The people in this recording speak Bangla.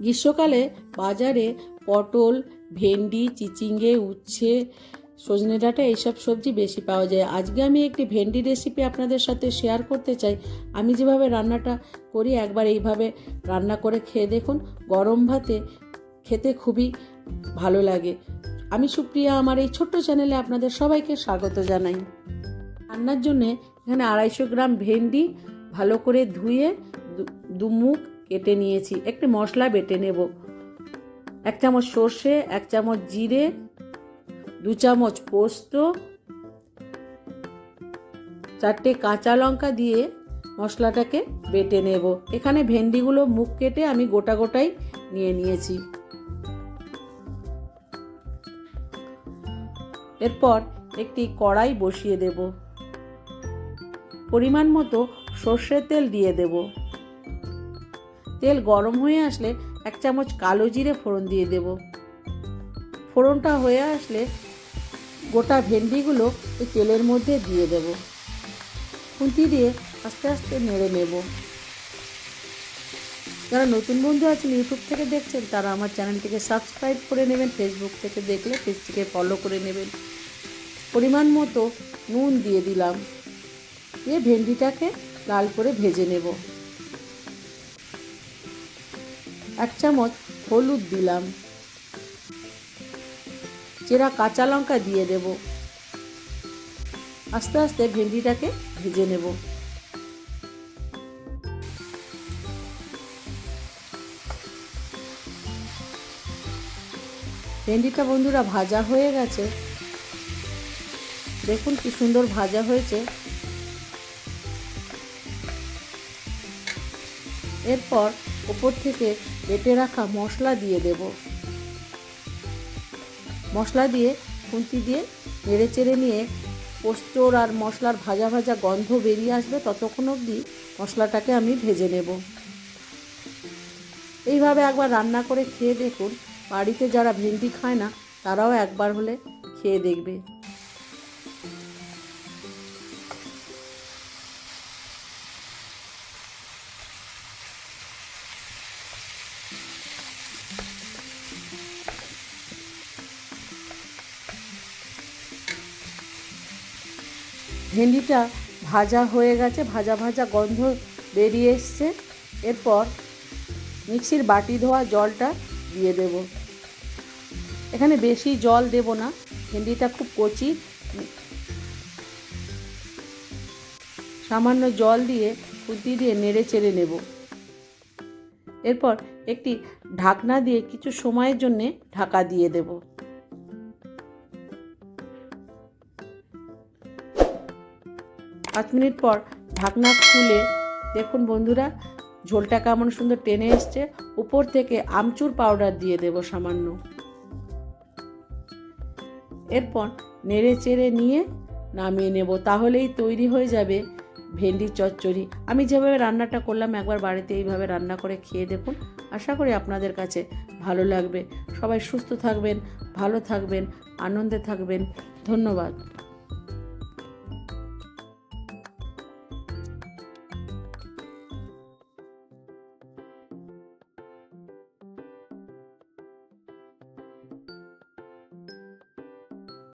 গ্রীষ্মকালে বাজারে পটল, ভেন্ডি, চিচিঙ্গে, উচ্ছে, সজনে ডাঁটা এইসব সবজি বেশি পাওয়া যায়। আজকে আমি একটি ভেন্ডি রেসিপি আপনাদের সাথে শেয়ার করতে চাই। আমি যেভাবে রান্নাটা করি, একবার এইভাবে রান্না করে খেয়ে দেখুন। গরম ভাতে খেতে খুবই ভালো লাগে। আমি সুপ্রিয়া, আমার এই ছোট্ট চ্যানেলে আপনাদের সবাইকে স্বাগত জানাই। রান্নার জন্যে এখানে আড়াইশো গ্রাম ভেন্ডি ভালো করে ধুয়ে দুমুখ কেটে নিয়েছি। একটি মশলা বেটে নেব। এক চামচ সর্ষে, এক চামচ জিরে, দু চামচ পোস্ত, চারটে কাঁচা লঙ্কা দিয়ে মশলাটাকে বেটে নেব। এখানে ভেন্ডিগুলো মুখ কেটে আমি গোটা গোটাই নিয়ে নিয়েছি। এরপর একটি কড়াই বসিয়ে দেব। পরিমাণ মতো সর্ষের তেল দিয়ে দেব। তেল গরম হয়ে আসলে এক চামচ কালো জিরে ফোড়ন দিয়ে দেব। ফোড়নটা হয়ে আসলে গোটা ভেন্ডিগুলো এই তেলের মধ্যে দিয়ে দেব। খুন্তি দিয়ে আস্তে আস্তে নেড়ে নেব। যারা নতুন বন্ধু আছেন ইউটিউব থেকে দেখছেন, তারা আমার চ্যানেলটিকে সাবস্ক্রাইব করে নেবেন ফেসবুক থেকে দেখলে পেজটিকে ফলো করে নেবেন। পরিমাণ মতো নুন দিয়ে দিলাম। দিয়ে ভেন্ডিটাকে লাল করে ভেজে নেব। এক চামচ হলুদ দিলাম। চেরা কাঁচা লঙ্কা দিয়ে দেব। আস্তে আস্তে ভেন্ডিটাকে ভেজে নেব। ভেন্ডিটা বন্ধুরা ভাজা হয়ে গেছে। দেখুন কি সুন্দর ভাজা হয়েছে। এরপর ওপর থেকে বেটে রাখা মশলা দিয়ে দেব। মশলা দিয়ে খুন্তি দিয়ে নেড়ে চেড়ে নিয়ে পোস্তর আর মশলার ভাজা ভাজা গন্ধ বেরিয়ে আসবে ততক্ষণ অবধি মশলাটাকে আমি ভেজে নেব। এইভাবে একবার রান্না করে খেয়ে দেখুন। বাড়িতে যারা ভেন্ডি খায় না, তারাও একবার হলে খেয়ে দেখবে। ভেন্ডিটা ভাজা হয়ে গেছে, ভাজা ভাজা গন্ধ বেরিয়ে এসছে। এরপর মিক্সির বাটি ধোয়া জলটা দিয়ে দেব। এখানে বেশি জল দেব না, ভেন্ডিটা খুব কচি। সামান্য জল দিয়ে খুন্তি দিয়ে নেড়ে চেড়ে নেব। এরপর একটি ঢাকনা দিয়ে কিছু সময়ের জন্যে ঢাকা দিয়ে দেবো। পাঁচ মিনিট পর ঢাকনা খুলে দেখুন বন্ধুরা, ঝোলটা কেমন সুন্দর টেনে এসছে। উপর থেকে আমচুর পাউডার দিয়ে দেব সামান্য। এরপর নেড়ে চেড়ে নিয়ে নামিয়ে নেব, তাহলেই তৈরি হয়ে যাবে ভেন্ডি চচ্চড়ি। আমি যেভাবে রান্নাটা করলাম, একবার বাড়িতে এইভাবে রান্না করে খেয়ে দেখুন, আশা করি আপনাদের কাছে ভালো লাগবে। সবাই সুস্থ থাকবেন, ভালো থাকবেন, আনন্দে থাকবেন। ধন্যবাদ।